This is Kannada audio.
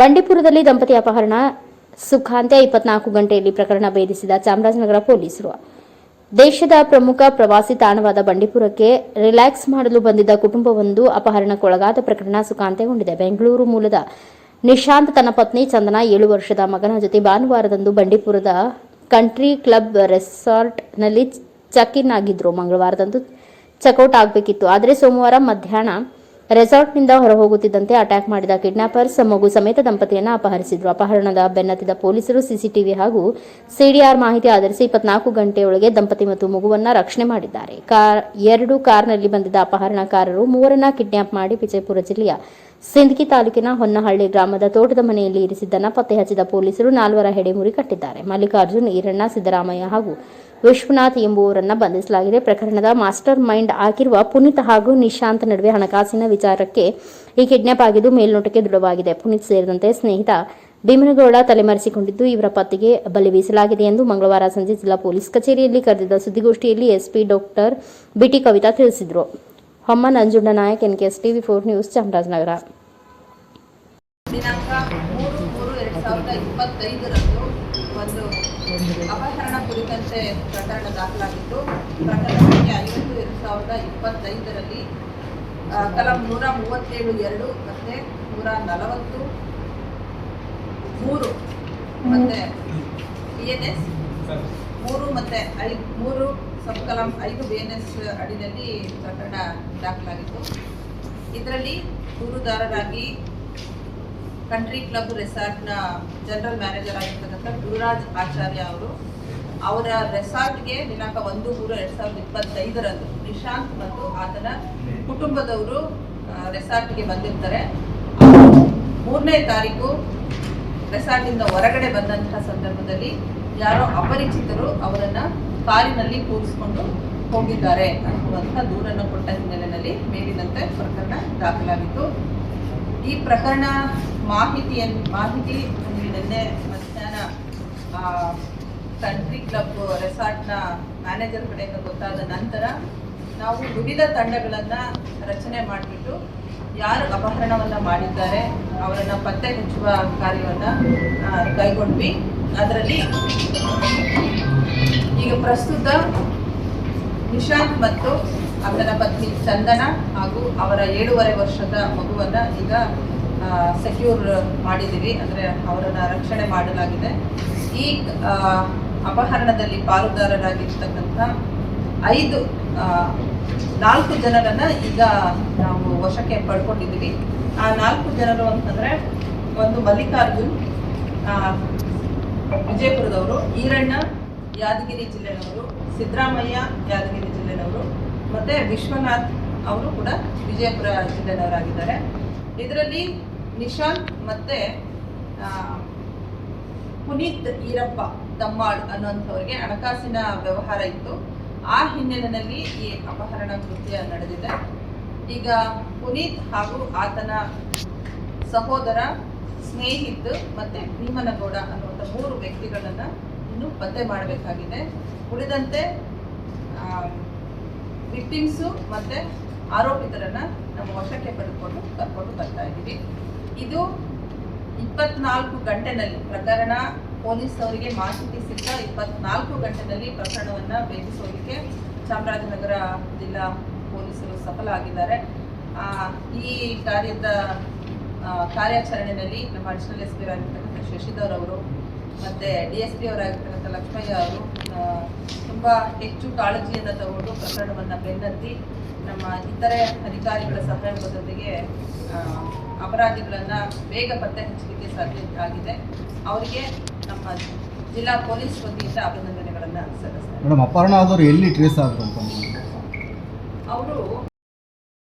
ಬಂಡೀಪುರದಲ್ಲಿ ದಂಪತಿ ಅಪಹರಣ, ಸುಖಾಂತ್ಯ ಇಪ್ಪತ್ನಾಲ್ಕು ಗಂಟೆಯಲ್ಲಿ ಪ್ರಕರಣ ಭೇದಿಸಿದ ಚಾಮರಾಜನಗರ ಪೊಲೀಸರು. ದೇಶದ ಪ್ರಮುಖ ಪ್ರವಾಸಿ ತಾಣವಾದ ಬಂಡೀಪುರಕ್ಕೆ ರಿಲ್ಯಾಕ್ಸ್ ಮಾಡಲು ಬಂದಿದ್ದ ಕುಟುಂಬವೊಂದು ಅಪಹರಣಕ್ಕೊಳಗಾದ ಪ್ರಕರಣ ಸುಖಾಂತ್ಯಗೊಂಡಿದೆ. ಬೆಂಗಳೂರು ಮೂಲದ ನಿಶಾಂತ್ ತನ್ನ ಪತ್ನಿ ಚಂದನಾ ಏಳು ವರ್ಷದ ಮಗನ ಜೊತೆ ಭಾನುವಾರದಂದು ಬಂಡೀಪುರದ ಕಂಟ್ರಿ ಕ್ಲಬ್ ರೆಸಾರ್ಟ್ನಲ್ಲಿ ಚೆಕ್ ಇನ್ ಆಗಿದ್ರು. ಮಂಗಳವಾರದಂದು ಚೆಕ್ಔಟ್ ಆಗಬೇಕಿತ್ತು. ಆದರೆ ಸೋಮವಾರ ಮಧ್ಯಾಹ್ನ ರೆಸಾರ್ಟ್ನಿಂದ ಹೊರಹೋಗುತ್ತಿದ್ದಂತೆ ಅಟ್ಯಾಕ್ ಮಾಡಿದ ಕಿಡ್ನಾಪರ್ಸ್ ಮಗು ಸಮೇತ ದಂಪತಿಯನ್ನು ಅಪಹರಿಸಿದ್ರು. ಅಪಹರಣದ ಬೆನ್ನತ್ತಿದ ಪೊಲೀಸರು ಸಿಸಿಟಿವಿ ಹಾಗೂ ಸಿಡಿಆರ್ ಮಾಹಿತಿ ಆಧರಿಸಿ ಇಪ್ಪತ್ನಾಲ್ಕು ಗಂಟೆಯೊಳಗೆ ದಂಪತಿ ಮತ್ತು ಮಗುವನ್ನ ರಕ್ಷಣೆ ಮಾಡಿದ್ದಾರೆ. ಕಾರ್, ಎರಡು ಕಾರ್ನಲ್ಲಿ ಬಂದಿದ್ದ ಅಪಹರಣಕಾರರು ಮೂವರನ್ನ ಕಿಡ್ನಾಪ್ ಮಾಡಿ ವಿಜಯಪುರ ಜಿಲ್ಲೆಯ ಸಿಂದಗಿ ತಾಲೂಕಿನ ಹೊನ್ನಹಳ್ಳಿ ಗ್ರಾಮದ ತೋಟದ ಮನೆಯಲ್ಲಿ ಇರಿಸಿದ್ದನ್ನು ಪತ್ತೆ ಹಚ್ಚಿದ ಪೊಲೀಸರು ನಾಲ್ವರ ಹೆಡೆಮುರಿ ಕಟ್ಟಿದ್ದಾರೆ. ಮಲ್ಲಿಕಾರ್ಜುನ್, ಈರಣ್ಣ, ಸಿದ್ದರಾಮಯ್ಯ ಹಾಗೂ ವಿಶ್ವನಾಥ್ ಎಂಬುವರನ್ನ ಬಂಧಿಸಲಾಗಿದೆ. ಪ್ರಕರಣದ ಮಾಸ್ಟರ್ ಮೈಂಡ್ ಆಗಿರುವ ಪುನೀತ್ ಹಾಗೂ ನಿಶಾಂತ್ ನಡುವೆ ಹಣಕಾಸಿನ ವಿಚಾರಕ್ಕೆ ಈ ಕಿಡ್ನಾಪ್ ಆಗಿದ್ದು ಮೇಲ್ನೋಟಕ್ಕೆ ದೃಢವಾಗಿದೆ. ಪುನೀತ್ ಸೇರಿದಂತೆ ಸ್ನೇಹಿತ ಭೀಮನಗೌಡ ತಲೆಮರೆಸಿಕೊಂಡಿದ್ದು, ಇವರ ಪತ್ತೆಗೆ ಬಲಿ ಬೀಸಲಾಗಿದೆ ಎಂದು ಮಂಗಳವಾರ ಸಂಜೆ ಜಿಲ್ಲಾ ಪೊಲೀಸ್ ಕಚೇರಿಯಲ್ಲಿ ಕರೆದಿದ್ದ ಸುದ್ದಿಗೋಷ್ಠಿಯಲ್ಲಿ ಎಸ್ಪಿ ಡಾಕ್ಟರ್ ಬಿಟಿ ಕವಿತಾ ತಿಳಿಸಿದರು. Homma Nanjunda Nayak, NKS TV four news, Chamarajanagar. ಒಂದು ಅಪಹರಣ ಕುರಿತಂತೆ ಪ್ರಕರಣ ದಾಖಲಾಗಿತ್ತು ಪ್ರಕರಣ ಸಂಖ್ಯೆ ಐವತ್ತು ಎರಡು ಸಾವಿರದ ಇಪ್ಪತ್ತೈದರಲ್ಲಿ ಕಲಂ ನೂರ ಮೂವತ್ತೇಳು ಎರಡು ಮತ್ತೆ ನೂರ ನಲವತ್ತು ಮೂರು ಮತ್ತೆ ಬಿ ಎನ್ ಎಸ್ ಮೂರು ಮತ್ತೆ ಐದು ಮೂರು ಸಬ್ ಕಲಂ ಐದು ಬಿ ಎನ್ ಎಸ್ ಅಡಿನಲ್ಲಿ ಪ್ರಕರಣ ದಾಖಲಾಗಿತ್ತು. ಇದರಲ್ಲಿ ದೂರುದಾರರಾಗಿ ಕಂಟ್ರಿ ಕ್ಲಬ್ ರೆಸಾರ್ಟ್ನ ಜನರಲ್ ಮ್ಯಾನೇಜರ್ ಆಗಿರ್ತಕ್ಕಂಥ ಗುರುರಾಜ್ ಆಚಾರ್ಯ ಅವರು, ಅವರ ರೆಸಾರ್ಟ್ಗೆ ದಿನಾಂಕ ಒಂದು ಮೂರು ಎರಡ್ ಸಾವಿರದ ಇಪ್ಪತ್ತೈದರಂದು ನಿಶಾಂತ್ ಮತ್ತು ಆತನ ಕುಟುಂಬದವರು ರೆಸಾರ್ಟ್ಗೆ ಬಂದಿರ್ತಾರೆ. ಮೂರನೇ ತಾರೀಕು ರೆಸಾರ್ಟಿಂದ ಹೊರಗಡೆ ಬಂದಂತಹ ಸಂದರ್ಭದಲ್ಲಿ ಯಾರೋ ಅಪರಿಚಿತರು ಅವರನ್ನು ಕಾರಿನಲ್ಲಿ ಕೂರಿಸ್ಕೊಂಡು ಹೋಗಿದ್ದಾರೆ ಅನ್ನುವಂಥ ದೂರನ್ನು ಕೊಟ್ಟ ಹಿನ್ನೆಲೆಯಲ್ಲಿ ಮೇಲಿನಂತೆ ಪ್ರಕರಣ ದಾಖಲಾಗಿತ್ತು. ಈ ಪ್ರಕರಣ ಮಾಹಿತಿಯನ್ನು, ಮಾಹಿತಿ ನಿನ್ನೆ ಮಧ್ಯಾಹ್ನ ಕಂಟ್ರಿ ಕ್ಲಬ್ ರೆಸಾರ್ಟ್ನ ಮ್ಯಾನೇಜರ್ ಕಡೆಯಿಂದ ಗೊತ್ತಾದ ನಂತರ ನಾವು ವಿವಿಧ ತಂಡಗಳನ್ನು ರಚನೆ ಮಾಡಿಬಿಟ್ಟು ಯಾರು ಅಪಹರಣವನ್ನು ಮಾಡಿದ್ದಾರೆ, ಅವರನ್ನು ಪತ್ತೆ ಹಚ್ಚುವ ಕಾರ್ಯವನ್ನು ಕೈಗೊಂಡ್ವಿ. ಅದರಲ್ಲಿ ಈಗ ಪ್ರಸ್ತುತ ನಿಶಾಂತ್ ಮತ್ತು ಅವರ ಪತ್ನಿ ಚಂದನ ಹಾಗೂ ಅವರ ಏಳೂವರೆ ವರ್ಷದ ಮಗುವನ್ನ ಈಗ ಸೆಕ್ಯೂರ್ ಮಾಡಿದ್ದೀವಿ. ಅಂದರೆ ಅವರನ್ನು ರಕ್ಷಣೆ ಮಾಡಲಾಗಿದೆ. ಈ ಅಪಹರಣದಲ್ಲಿ ಪಾಲುದಾರರಾಗಿರ್ತಕ್ಕಂಥ ಐದು ನಾಲ್ಕು ಜನರನ್ನು ಈಗ ನಾವು ವಶಕ್ಕೆ ಪಡ್ಕೊಂಡಿದ್ದೀವಿ. ಆ ನಾಲ್ಕು ಜನರು ಅಂತಂದ್ರೆ ಒಂದು ಮಲ್ಲಿಕಾರ್ಜುನ್ ವಿಜಯಪುರದವರು, ಈರಣ್ಣ, ಯಾದಗಿರಿ ಜಿಲ್ಲೆನವರು, ಸಿದ್ದರಾಮಯ್ಯ, ಯಾದಗಿರಿ ಜಿಲ್ಲೆನವರು, ಮತ್ತೆ ವಿಶ್ವನಾಥ್ ಅವರು ಕೂಡ ವಿಜಯಪುರ ಜಿಲ್ಲೆನವರಾಗಿದ್ದಾರೆ. ಇದರಲ್ಲಿ ನಿಶಾಂತ್ ಮತ್ತೆ ಪುನೀತ್ ಈರಪ್ಪ ತಮ್ಮಾಳ್ ಅನ್ನುವಂಥವ್ರಿಗೆ ಹಣಕಾಸಿನ ವ್ಯವಹಾರ ಇತ್ತು. ಆ ಹಿನ್ನೆಲೆಯಲ್ಲಿ ಈ ಅಪಹರಣ ಕೃತ್ಯ ನಡೆದಿದೆ. ಈಗ ಪುನೀತ್ ಹಾಗೂ ಆತನ ಸಹೋದರ ಸ್ನೇಹಿತ್ ಮತ್ತೆ ಭೀಮನಗೌಡ ಅನ್ನುವಂಥ ಮೂರು ವ್ಯಕ್ತಿಗಳನ್ನ ಇನ್ನು ಪತ್ತೆ ಮಾಡಬೇಕಾಗಿದೆ. ಉಳಿದಂತೆ ವಿಕ್ಟಿಮ್ಸು ಮತ್ತೆ ಆರೋಪಿತರನ್ನ ನಮ್ಮ ವಶಕ್ಕೆ ಪಡೆದುಕೊಂಡು ಕರ್ಕೊಂಡು ಬರ್ತಾ ಇದ್ದೀವಿ. ಇದು ಇಪ್ಪತ್ನಾಲ್ಕು ಗಂಟೆನಲ್ಲಿ ಪ್ರಕರಣ ಪೊಲೀಸ್ ಅವರಿಗೆ ಮಾಹಿತಿ ಸಿಕ್ಕ ಇಪ್ಪತ್ನಾಲ್ಕು ಗಂಟೆನಲ್ಲಿ ಪ್ರಕರಣವನ್ನ ಭೇದಿಸೋದಕ್ಕೆ ಚಾಮರಾಜನಗರ ಜಿಲ್ಲಾ ಪೊಲೀಸರು ಸಫಲ ಆಗಿದ್ದಾರೆ ಈ ಕಾರ್ಯದ ಕಾರ್ಯಾಚರಣೆಯಲ್ಲಿ ನಮ್ಮ ಅಡಿಷನಲ್ ಎಸ್ ಪಿ ಆಗಿರ್ತಕ್ಕಂಥ ಶಶಿಧರ್ ಅವರು ಮತ್ತೆ ಡಿ ಎಸ್ ಪಿ ಅವರಾಗಿರ್ತಕ್ಕಂಥ ಲಕ್ಷ್ಮಯ್ಯ ಅವರು ತುಂಬಾ ಹೆಚ್ಚು ಕಾಳಜಿಯನ್ನು ತಗೊಂಡು ಪ್ರಕರಣವನ್ನು ಬೆನ್ನತ್ತಿ ನಮ್ಮ ಇತರೆ ಅಧಿಕಾರಿಗಳ ಸಹಯೋಗದೊಂದಿಗೆ ಜೊತೆಗೆ ಅಪರಾಧಿಗಳನ್ನ ಬೇಗ ಪತ್ತೆ ಹಚ್ಚಲಿಕ್ಕೆ ಸಾಧ್ಯ ಆಗಿದೆ. ಅವರಿಗೆ ನಮ್ಮ ಜಿಲ್ಲಾ ಪೊಲೀಸ್ ವತಿಯಿಂದ ಅಭಿನಂದನೆಗಳನ್ನು ಸಲ್ಲಿಸ್ತಾರೆ ಮೇಡಮ್ ಅಪಹರಣ ಆದವರು ಎಲ್ಲಿ ಟ್ರೇಸ್ ಆದ್ರು ಅಂತ ಅವರು